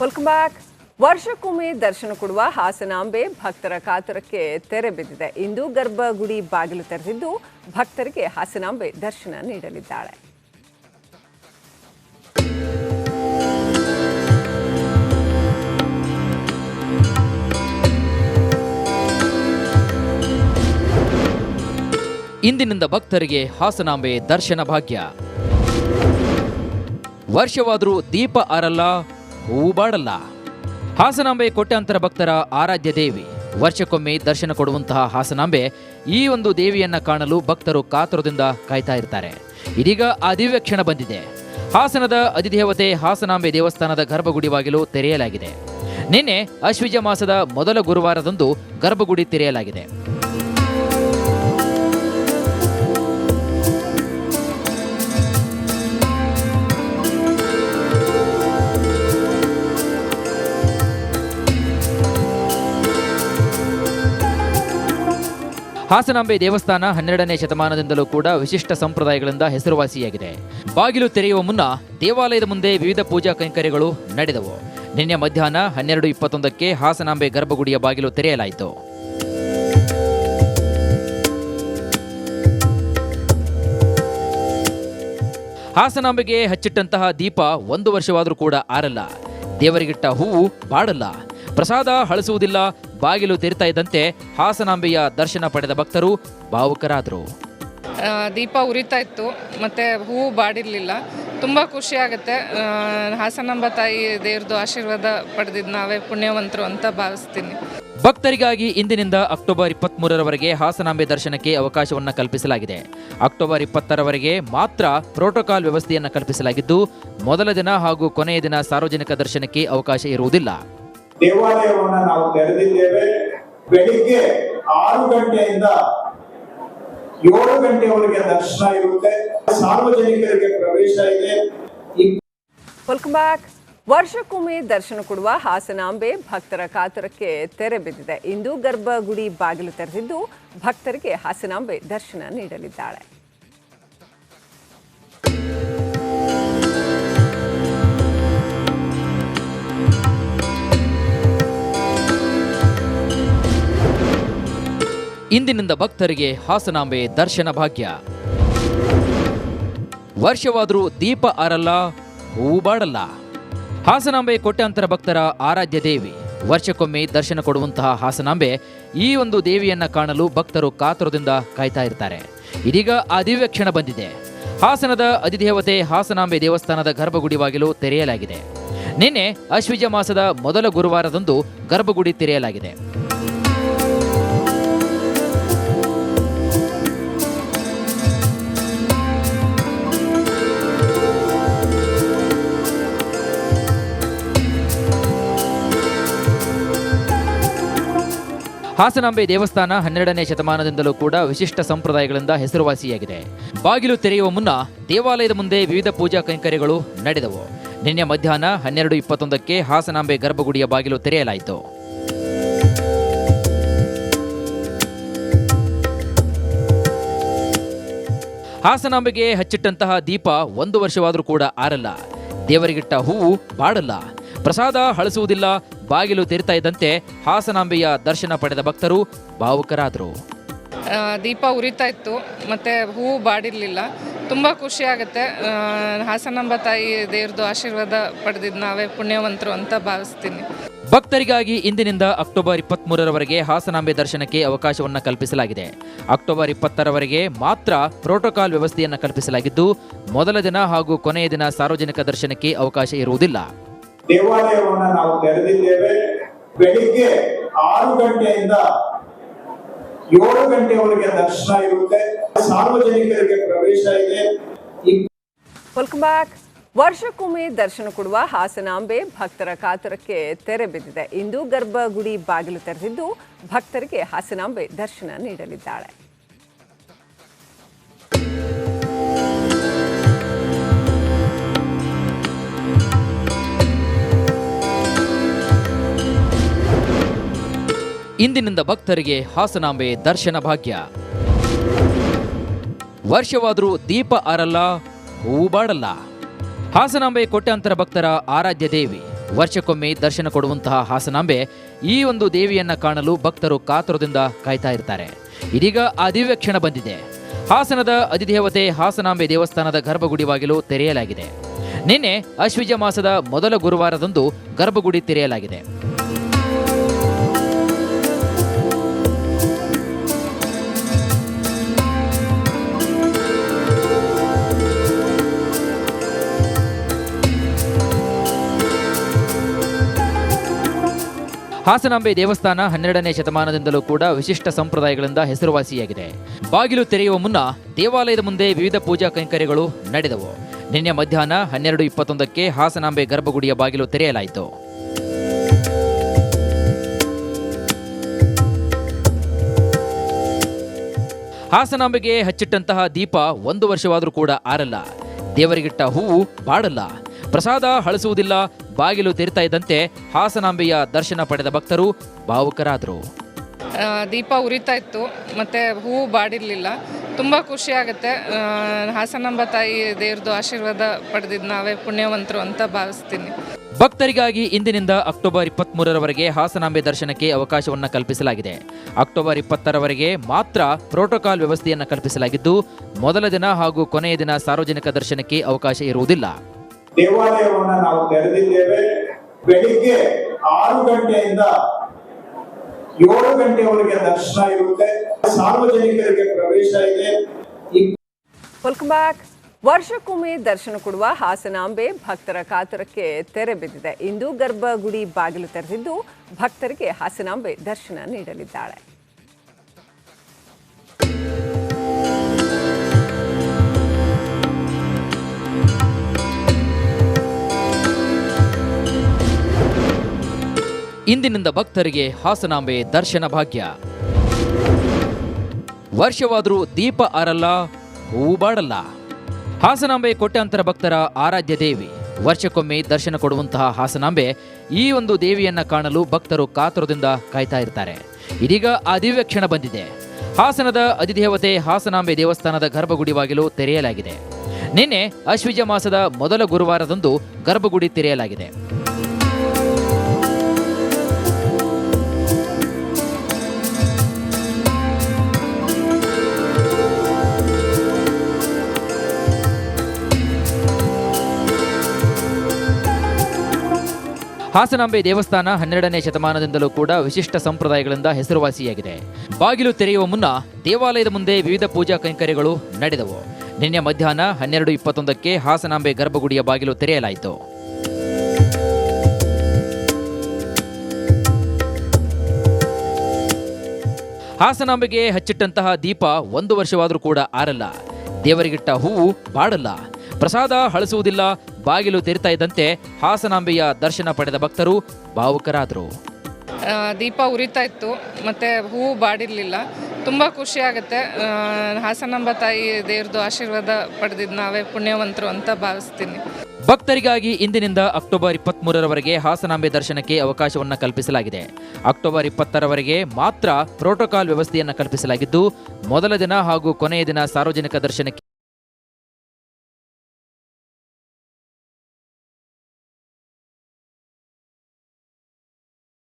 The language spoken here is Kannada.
ವೆಲ್ಕಮ್ ಬ್ಯಾಕ್ ವರ್ಷಕ್ಕೊಮ್ಮೆ ದರ್ಶನ ಕೊಡುವ ಹಾಸನಾಂಬೆ ಭಕ್ತರ ಕಾತುರಕ್ಕೆ ತೆರೆ ಬಿದ್ದಿದೆ. ಇಂದು ಗರ್ಭಗುಡಿ ಬಾಗಿಲು ತೆರೆದಿದ್ದು ಭಕ್ತರಿಗೆ ಹಾಸನಾಂಬೆ ದರ್ಶನ ನೀಡಲಿದ್ದಾಳೆ. ಇಂದಿನಿಂದ ಭಕ್ತರಿಗೆ ಹಾಸನಾಂಬೆ ದರ್ಶನ ಭಾಗ್ಯ. ವರ್ಷವಾದರೂ ದೀಪ ಆರಲ್ಲ ಹೂವು ಬಾಡಲ್ಲ ಹಾಸನಾಂಬೆ ಕೋಟ್ಯಾಂತರ ಭಕ್ತರ ಆರಾಧ್ಯ ದೇವಿ. ವರ್ಷಕ್ಕೊಮ್ಮೆ ದರ್ಶನ ಕೊಡುವಂತಹ ಹಾಸನಾಂಬೆ ಈ ಒಂದು ದೇವಿಯನ್ನ ಕಾಣಲು ಭಕ್ತರು ಕಾತುರದಿಂದ ಕಾಯ್ತಾ ಇರ್ತಾರೆ. ಇದೀಗ ಆ ದಿವ್ಯ ಕ್ಷಣ ಬಂದಿದೆ. ಹಾಸನದ ಅಧಿದೇವತೆ ಹಾಸನಾಂಬೆ ದೇವಸ್ಥಾನದ ಗರ್ಭಗುಡಿ ಬಾಗಿಲು ತೆರೆಯಲಾಗಿದೆ. ನಿನ್ನೆ ಅಶ್ವಿಜ ಮಾಸದ ಮೊದಲ ಗುರುವಾರದಂದು ಗರ್ಭಗುಡಿ ತೆರೆಯಲಾಗಿದೆ. ಹಾಸನಾಂಬೆ ದೇವಸ್ಥಾನ ಹನ್ನೆರಡನೇ ಶತಮಾನದಿಂದಲೂ ಕೂಡ ವಿಶಿಷ್ಟ ಸಂಪ್ರದಾಯಗಳಿಂದ ಹೆಸರುವಾಸಿಯಾಗಿದೆ. ಬಾಗಿಲು ತೆರೆಯುವ ಮುನ್ನ ದೇವಾಲಯದ ಮುಂದೆ ವಿವಿಧ ಪೂಜಾ ಕೈಂಕರ್ಯಗಳು ನಡೆದವು. ನಿನ್ನೆ ಮಧ್ಯಾಹ್ನ ಹನ್ನೆರಡು ಇಪ್ಪತ್ತೊಂದಕ್ಕೆ ಹಾಸನಾಂಬೆ ಗರ್ಭಗುಡಿಯ ಬಾಗಿಲು ತೆರೆಯಲಾಯಿತು. ಹಾಸನಾಂಬೆಗೆ ಹಚ್ಚಿಟ್ಟಂತಹ ದೀಪ ಒಂದು ವರ್ಷವಾದರೂ ಕೂಡ ಆರಲ್ಲ. ದೇವರಿಗಿಟ್ಟ ಹೂವು ಬಾಡಲ್ಲ. ಪ್ರಸಾದ ಹಳಸುವುದಿಲ್ಲ ಬಾಗಿಲು ತೆರಿತಾ ಇದ್ದಂತೆ ಹಾಸನಾಂಬೆಯ ದರ್ಶನ ಪಡೆದ ಭಕ್ತರು ಭಾವುಕರಾದರು. ದೀಪ ಉರಿತಾ ಇತ್ತು ಮತ್ತು ಹೂವು ಬಾಡಿರಲಿಲ್ಲ. ತುಂಬ ಖುಷಿ ಆಗುತ್ತೆ. ಹಾಸನಾಂಬ ತಾಯಿ ದೇವ್ರದ್ದು ಆಶೀರ್ವಾದ ಪಡೆದಿದ್ದು ನಾವೇ ಪುಣ್ಯವಂತರು ಅಂತ ಭಾವಿಸ್ತೀನಿ. ಭಕ್ತರಿಗಾಗಿ ಇಂದಿನಿಂದ ಅಕ್ಟೋಬರ್ ಇಪ್ಪತ್ಮೂರರವರೆಗೆ ಹಾಸನಾಂಬೆ ದರ್ಶನಕ್ಕೆ ಅವಕಾಶವನ್ನು ಕಲ್ಪಿಸಲಾಗಿದೆ. ಅಕ್ಟೋಬರ್ ಇಪ್ಪತ್ತರವರೆಗೆ ಮಾತ್ರ ಪ್ರೋಟೋಕಾಲ್ ವ್ಯವಸ್ಥೆಯನ್ನು ಕಲ್ಪಿಸಲಾಗಿದ್ದು ಮೊದಲ ದಿನ ಹಾಗೂ ಕೊನೆಯ ದಿನ ಸಾರ್ವಜನಿಕ ದರ್ಶನಕ್ಕೆ ಅವಕಾಶ ಇರುವುದಿಲ್ಲ. ದೇವಾಲಯವನ್ನ ನಾವು ತೆರೆದಿದ್ದೇವೆ. ಬೆಳಿಗ್ಗೆ ಆರು ಗಂಟೆಯಿಂದ ಏಳು ಗಂಟೆವರೆಗೆ ದರ್ಶನ ಇರುತ್ತೆ. ಸಾರ್ವಜನಿಕರಿಗೆ ಪ್ರವೇಶ ಇದೆ. ಬ್ಯಾಕ್ ವರ್ಷಕ್ಕೊಮ್ಮೆ ದರ್ಶನ ಕೊಡುವ ಹಾಸನಾಂಬೆ ಭಕ್ತರ ಕಾತರಕ್ಕೆ ತೆರೆ ಬಿದ್ದಿದೆ. ಇಂದು ಗರ್ಭಗುಡಿ ಬಾಗಿಲು ತೆರೆದಿದ್ದು ಭಕ್ತರಿಗೆ ಹಾಸನಾಂಬೆ ದರ್ಶನ ನೀಡಲಿದ್ದಾಳೆ ಇಂದಿನಿಂದ ಭಕ್ತರಿಗೆ ಹಾಸನಾಂಬೆ ದರ್ಶನ ಭಾಗ್ಯ. ವರ್ಷವಾದರೂ ದೀಪ ಆರಲ್ಲ ಹೂವು ಬಾಡಲ್ಲ. ಹಾಸನಾಂಬೆ ಕೋಟ್ಯಾಂತರ ಭಕ್ತರ ಆರಾಧ್ಯ ದೇವಿ. ವರ್ಷಕ್ಕೊಮ್ಮೆ ದರ್ಶನ ಕೊಡುವಂತಹ ಹಾಸನಾಂಬೆ ಈ ಒಂದು ದೇವಿಯನ್ನ ಕಾಣಲು ಭಕ್ತರು ಕಾತುರದಿಂದ ಕಾಯ್ತಾ ಇರ್ತಾರೆ. ಇದೀಗ ಆ ದಿವ್ಯ ಕ್ಷಣ ಬಂದಿದೆ. ಹಾಸನದ ಅಧಿದೇವತೆ ಹಾಸನಾಂಬೆ ದೇವಸ್ಥಾನದ ಗರ್ಭಗುಡಿ ತೆರೆಯಲಾಗಿದೆ. ನಿನ್ನೆ ಅಶ್ವಿಜ ಮಾಸದ ಮೊದಲ ಗುರುವಾರದಂದು ಗರ್ಭಗುಡಿ ತೆರೆಯಲಾಗಿದೆ. ಹಾಸನಾಂಬೆ ದೇವಸ್ಥಾನ ಹನ್ನೆರಡನೇ ಶತಮಾನದಿಂದಲೂ ಕೂಡ ವಿಶಿಷ್ಟ ಸಂಪ್ರದಾಯಗಳಿಂದ ಹೆಸರುವಾಸಿಯಾಗಿದೆ. ಬಾಗಿಲು ತೆರೆಯುವ ಮುನ್ನ ದೇವಾಲಯದ ಮುಂದೆ ವಿವಿಧ ಪೂಜಾ ಕೈಂಕರ್ಯಗಳು ನಡೆದವು. ನಿನ್ನೆ ಮಧ್ಯಾಹ್ನ ಹನ್ನೆರಡು ಇಪ್ಪತ್ತೊಂದಕ್ಕೆ ಹಾಸನಾಂಬೆ ಗರ್ಭಗುಡಿಯ ಬಾಗಿಲು ತೆರೆಯಲಾಯಿತು. ಹಾಸನಾಂಬೆಗೆ ಹಚ್ಚಿಟ್ಟಂತಹ ದೀಪ ಒಂದು ವರ್ಷವಾದರೂ ಕೂಡ ಆರಲ್ಲ. ದೇವರಿಗಿಟ್ಟ ಹೂವು ಬಾಡಲ್ಲ. ಪ್ರಸಾದ ಹಳಸುವುದಿಲ್ಲ ಬಾಗಿಲು ತೆರಿತಾ ಇದ್ದಂತೆ ಹಾಸನಾಂಬೆಯ ದರ್ಶನ ಪಡೆದ ಭಕ್ತರು ಭಾವುಕರಾದರು. ದೀಪ ಉರಿತಾ ಇತ್ತು ಮತ್ತು ಹೂವು ಬಾಡಿರಲಿಲ್ಲ. ತುಂಬ ಖುಷಿ ಆಗುತ್ತೆ. ಹಾಸನಾಂಬ ತಾಯಿ ದೇವ್ರದ್ದು ಆಶೀರ್ವಾದ ಪಡೆದಿದ್ದು ನಾವೇ ಪುಣ್ಯವಂತರು ಅಂತ ಭಾವಿಸ್ತೀನಿ. ಭಕ್ತರಿಗಾಗಿ ಇಂದಿನಿಂದ ಅಕ್ಟೋಬರ್ ಇಪ್ಪತ್ಮೂರರವರೆಗೆ ಹಾಸನಾಂಬೆ ದರ್ಶನಕ್ಕೆ ಅವಕಾಶವನ್ನು ಕಲ್ಪಿಸಲಾಗಿದೆ. ಅಕ್ಟೋಬರ್ ಇಪ್ಪತ್ತರವರೆಗೆ ಮಾತ್ರ ಪ್ರೋಟೋಕಾಲ್ ವ್ಯವಸ್ಥೆಯನ್ನು ಕಲ್ಪಿಸಲಾಗಿದ್ದು ಮೊದಲ ದಿನ ಹಾಗೂ ಕೊನೆಯ ದಿನ ಸಾರ್ವಜನಿಕ ದರ್ಶನಕ್ಕೆ ಅವಕಾಶ ಇರುವುದಿಲ್ಲ. ದೇವಾಲಯವನ್ನ ನಾವು ತೆರೆದಿದ್ದೇವೆ. ಬೆಳಿಗ್ಗೆ ಆರು ಗಂಟೆಯಿಂದ ಏಳು ಗಂಟೆವರೆಗೆ ದರ್ಶನ ಇರುತ್ತೆ. ಸಾರ್ವಜನಿಕರಿಗೆ ಪ್ರವೇಶ ಇದೆ. ವೆಲ್ಕಮ್ ಬ್ಯಾಕ್ ವರ್ಷಕ್ಕೊಮ್ಮೆ ದರ್ಶನ ಕೊಡುವ ಹಾಸನಾಂಬೆ ಭಕ್ತರ ಕಾತರಕ್ಕೆ ತೆರೆ ಬಿದ್ದಿದೆ. ಇಂದು ಗರ್ಭಗುಡಿ ಬಾಗಿಲು ತೆರೆದಿದ್ದು ಭಕ್ತರಿಗೆ ಹಾಸನಾಂಬೆ ದರ್ಶನ ನೀಡಲಿದ್ದಾಳೆ ಇಂದಿನಿಂದ ಭಕ್ತರಿಗೆ ಹಾಸನಾಂಬೆ ದರ್ಶನ ಭಾಗ್ಯ. ವರ್ಷವಾದರೂ ದೀಪ ಆರಲ್ಲ ಹೂವು ಬಾಡಲ್ಲ. ಹಾಸನಾಂಬೆ ಕೋಟ್ಯಾಂತರ ಭಕ್ತರ ಆರಾಧ್ಯ ದೇವಿ. ವರ್ಷಕ್ಕೊಮ್ಮೆ ದರ್ಶನ ಕೊಡುವಂತಹ ಹಾಸನಾಂಬೆ ಈ ಒಂದು ದೇವಿಯನ್ನ ಕಾಣಲು ಭಕ್ತರು ಕಾತುರದಿಂದ ಕಾಯ್ತಾ ಇರ್ತಾರೆ. ಇದೀಗ ಆ ದಿವ್ಯ ಕ್ಷಣ ಬಂದಿದೆ. ಹಾಸನದ ಅಧಿದೇವತೆ ಹಾಸನಾಂಬೆ ದೇವಸ್ಥಾನದ ಗರ್ಭಗುಡಿ ತೆರೆಯಲಾಗಿದೆ. ನಿನ್ನೆ ಅಶ್ವಿಜ ಮಾಸದ ಮೊದಲ ಗುರುವಾರದಂದು ಗರ್ಭಗುಡಿ ತೆರೆಯಲಾಗಿದೆ. ಹಾಸನಾಂಬೆ ದೇವಸ್ಥಾನ ಹನ್ನೆರಡನೇ ಶತಮಾನದಿಂದಲೂ ಕೂಡ ವಿಶಿಷ್ಟ ಸಂಪ್ರದಾಯಗಳಿಂದ ಹೆಸರುವಾಸಿಯಾಗಿದೆ. ಬಾಗಿಲು ತೆರೆಯುವ ಮುನ್ನ ದೇವಾಲಯದ ಮುಂದೆ ವಿವಿಧ ಪೂಜಾ ಕೈಂಕರ್ಯಗಳು ನಡೆದವು. ನಿನ್ನೆ ಮಧ್ಯಾಹ್ನ ಹನ್ನೆರಡು ಇಪ್ಪತ್ತೊಂದಕ್ಕೆ ಹಾಸನಾಂಬೆ ಗರ್ಭಗುಡಿಯ ಬಾಗಿಲು ತೆರೆಯಲಾಯಿತು. ಹಾಸನಾಂಬೆಗೆ ಹಚ್ಚಿಟ್ಟಂತಹ ದೀಪ ಒಂದು ವರ್ಷವಾದರೂ ಕೂಡ ಆರಲ್ಲ. ದೇವರಿಗಿಟ್ಟ ಹೂವು ಬಾಡಲ್ಲ. ಪ್ರಸಾದ ಹಳಸುವುದಿಲ್ಲ ಬಾಗಿಲು ತೆರಿತಾ ಇದ್ದಂತೆ ಹಾಸನಾಂಬೆಯ ದರ್ಶನ ಪಡೆದ ಭಕ್ತರು ಭಾವುಕರಾದರು. ದೀಪ ಉರಿತಾ ಇತ್ತು ಮತ್ತು ಹೂವು ಬಾಡಿರಲಿಲ್ಲ. ತುಂಬ ಖುಷಿ ಆಗುತ್ತೆ. ಹಾಸನಾಂಬ ತಾಯಿ ದೇವ್ರದ್ದು ಆಶೀರ್ವಾದ ಪಡೆದಿದ್ದು ನಾವೇ ಪುಣ್ಯವಂತರು ಅಂತ ಭಾವಿಸ್ತೀನಿ. ಭಕ್ತರಿಗಾಗಿ ಇಂದಿನಿಂದ ಅಕ್ಟೋಬರ್ ಇಪ್ಪತ್ಮೂರರವರೆಗೆ ಹಾಸನಾಂಬೆ ದರ್ಶನಕ್ಕೆ ಅವಕಾಶವನ್ನು ಕಲ್ಪಿಸಲಾಗಿದೆ. ಅಕ್ಟೋಬರ್ ಇಪ್ಪತ್ತರವರೆಗೆ ಮಾತ್ರ ಪ್ರೋಟೋಕಾಲ್ ವ್ಯವಸ್ಥೆಯನ್ನು ಕಲ್ಪಿಸಲಾಗಿದ್ದು ಮೊದಲ ದಿನ ಹಾಗೂ ಕೊನೆಯ ದಿನ ಸಾರ್ವಜನಿಕ ದರ್ಶನಕ್ಕೆ ಅವಕಾಶ ಇರುವುದಿಲ್ಲ. ದೇವಾಲಯವನ್ನ ನಾವು ತೆರೆದಿದ್ದೇವೆ. ಬೆಳಿಗ್ಗೆ ಆರು ಗಂಟೆಯಿಂದ ಏಳು ಗಂಟೆವರೆಗೆ ದರ್ಶನ ಇರುತ್ತೆ. ಸಾರ್ವಜನಿಕರಿಗೆ ಪ್ರವೇಶ ಇದೆ. ವೆಲ್ಕಮ್ ಬ್ಯಾಕ್ ವರ್ಷಕ್ಕೊಮ್ಮೆ ದರ್ಶನ ಕೊಡುವ ಹಾಸನಾಂಬೆ ಭಕ್ತರ ಕಾತರಕ್ಕೆ ತೆರೆ ಬಿದ್ದಿದೆ. ಇಂದು ಗರ್ಭಗುಡಿ ಬಾಗಿಲು ತೆರೆದಿದ್ದು ಭಕ್ತರಿಗೆ ಹಾಸನಾಂಬೆ ದರ್ಶನ ನೀಡಲಿದ್ದಾಳೆ ಇಂದಿನಿಂದ ಭಕ್ತರಿಗೆ ಹಾಸನಾಂಬೆ ದರ್ಶನ ಭಾಗ್ಯ. ವರ್ಷವಾದರೂ ದೀಪ ಆರಲ್ಲ ಹೂವು ಬಾಡಲ್ಲ. ಹಾಸನಾಂಬೆ ಕೋಟ್ಯಾಂತರ ಭಕ್ತರ ಆರಾಧ್ಯ ದೇವಿ. ವರ್ಷಕ್ಕೊಮ್ಮೆ ದರ್ಶನ ಕೊಡುವಂತಹ ಹಾಸನಾಂಬೆ ಈ ಒಂದು ದೇವಿಯನ್ನ ಕಾಣಲು ಭಕ್ತರು ಕಾತುರದಿಂದ ಕಾಯ್ತಾ ಇರ್ತಾರೆ. ಇದೀಗ ಆ ದಿವ್ಯ ಕ್ಷಣ ಬಂದಿದೆ. ಹಾಸನದ ಅಧಿದೇವತೆ ಹಾಸನಾಂಬೆ ದೇವಸ್ಥಾನದ ಗರ್ಭಗುಡಿ ಬಾಗಿಲು ತೆರೆಯಲಾಗಿದೆ. ನಿನ್ನೆ ಅಶ್ವಿಜ ಮಾಸದ ಮೊದಲ ಗುರುವಾರದಂದು ಗರ್ಭಗುಡಿ ತೆರೆಯಲಾಗಿದೆ. ಹಾಸನಾಂಬೆ ದೇವಸ್ಥಾನ ಹನ್ನೆರಡನೇ ಶತಮಾನದಿಂದಲೂ ಕೂಡ ವಿಶಿಷ್ಟ ಸಂಪ್ರದಾಯಗಳಿಂದ ಹೆಸರುವಾಸಿಯಾಗಿದೆ. ಬಾಗಿಲು ತೆರೆಯುವ ಮುನ್ನ ದೇವಾಲಯದ ಮುಂದೆ ವಿವಿಧ ಪೂಜಾ ಕೈಂಕರ್ಯಗಳು ನಡೆದವು. ನಿನ್ನೆ ಮಧ್ಯಾಹ್ನ ಹನ್ನೆರಡು ಇಪ್ಪತ್ತೊಂದಕ್ಕೆ ಹಾಸನಾಂಬೆ ಗರ್ಭಗುಡಿಯ ಬಾಗಿಲು ತೆರೆಯಲಾಯಿತು. ಹಾಸನಾಂಬೆಗೆ ಹಚ್ಚಿಟ್ಟಂತಹ ದೀಪ ಒಂದು ವರ್ಷವಾದರೂ ಕೂಡ ಆರಲ್ಲ. ದೇವರಿಗಿಟ್ಟ ಹೂವು ಬಾಡಲ್ಲ. ಪ್ರಸಾದ ಹಳಸುವುದಿಲ್ಲ ಬಾಗಿಲು ತೆರಿತಾ ಇದ್ದಂತೆ ಹಾಸನಾಂಬೆಯ ದರ್ಶನ ಪಡೆದ ಭಕ್ತರು ಭಾವುಕರಾದರು. ದೀಪ ಉರಿತಾ ಇತ್ತು ಮತ್ತು ಹೂವು ಬಾಡಿರಲಿಲ್ಲ. ತುಂಬ ಖುಷಿ ಆಗುತ್ತೆ. ಹಾಸನಾಂಬ ತಾಯಿ ದೇವ್ರದ್ದು ಆಶೀರ್ವಾದ ಪಡೆದಿದ್ದು ನಾವೇ ಪುಣ್ಯವಂತರು ಅಂತ ಭಾವಿಸ್ತೀನಿ. ಭಕ್ತರಿಗಾಗಿ ಇಂದಿನಿಂದ ಅಕ್ಟೋಬರ್ ಇಪ್ಪತ್ಮೂರರವರೆಗೆ ಹಾಸನಾಂಬೆ ದರ್ಶನಕ್ಕೆ ಅವಕಾಶವನ್ನು ಕಲ್ಪಿಸಲಾಗಿದೆ. ಅಕ್ಟೋಬರ್ ಇಪ್ಪತ್ತರವರೆಗೆ ಮಾತ್ರ ಪ್ರೋಟೋಕಾಲ್ ವ್ಯವಸ್ಥೆಯನ್ನು ಕಲ್ಪಿಸಲಾಗಿದ್ದು ಮೊದಲ ದಿನ ಹಾಗೂ ಕೊನೆಯ ದಿನ ಸಾರ್ವಜನಿಕ ದರ್ಶನಕ್ಕೆ